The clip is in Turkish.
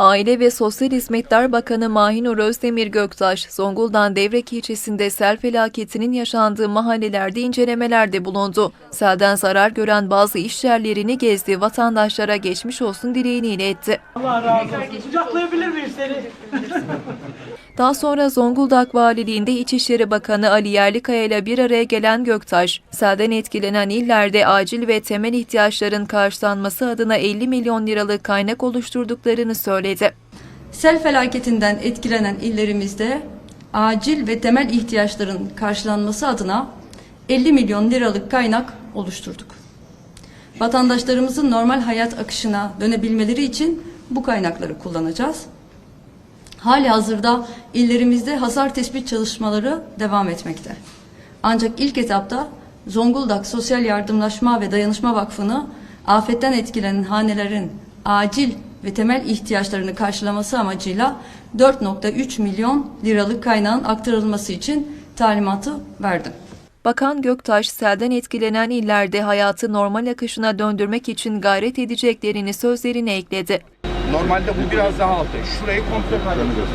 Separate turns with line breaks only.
Aile ve Sosyal Hizmetler Bakanı Mahinur Özdemir Göktaş, Zonguldak'ın Devrek ilçesinde sel felaketinin yaşandığı mahallelerde incelemelerde bulundu. Selden zarar gören bazı iş yerlerini gezdi, vatandaşlara geçmiş olsun dileğini iletti.
Allah razı olsun. Kucaklayabilir miyim seni?
Daha sonra Zonguldak Valiliğinde İçişleri Bakanı Ali Yerlikaya ile bir araya gelen Göktaş, selden etkilenen illerde acil ve temel ihtiyaçların karşılanması adına 50 milyon liralık kaynak oluşturduklarını söyledi.
Sel felaketinden etkilenen illerimizde acil ve temel ihtiyaçların karşılanması adına 50 milyon liralık kaynak oluşturduk. Vatandaşlarımızın normal hayat akışına dönebilmeleri için bu kaynakları kullanacağız. Hali hazırda illerimizde hasar tespit çalışmaları devam etmekte. Ancak ilk etapta Zonguldak Sosyal Yardımlaşma ve Dayanışma Vakfı'nı afetten etkilenen hanelerin acil ve temel ihtiyaçlarını karşılaması amacıyla 4.3 milyon liralık kaynağın aktarılması için talimatı verdim.
Bakan Göktaş, selden etkilenen illerde hayatı normal akışına döndürmek için gayret edeceklerini sözlerine ekledi.
Normalde bu biraz daha altta. Şurayı komple kaybediyoruz.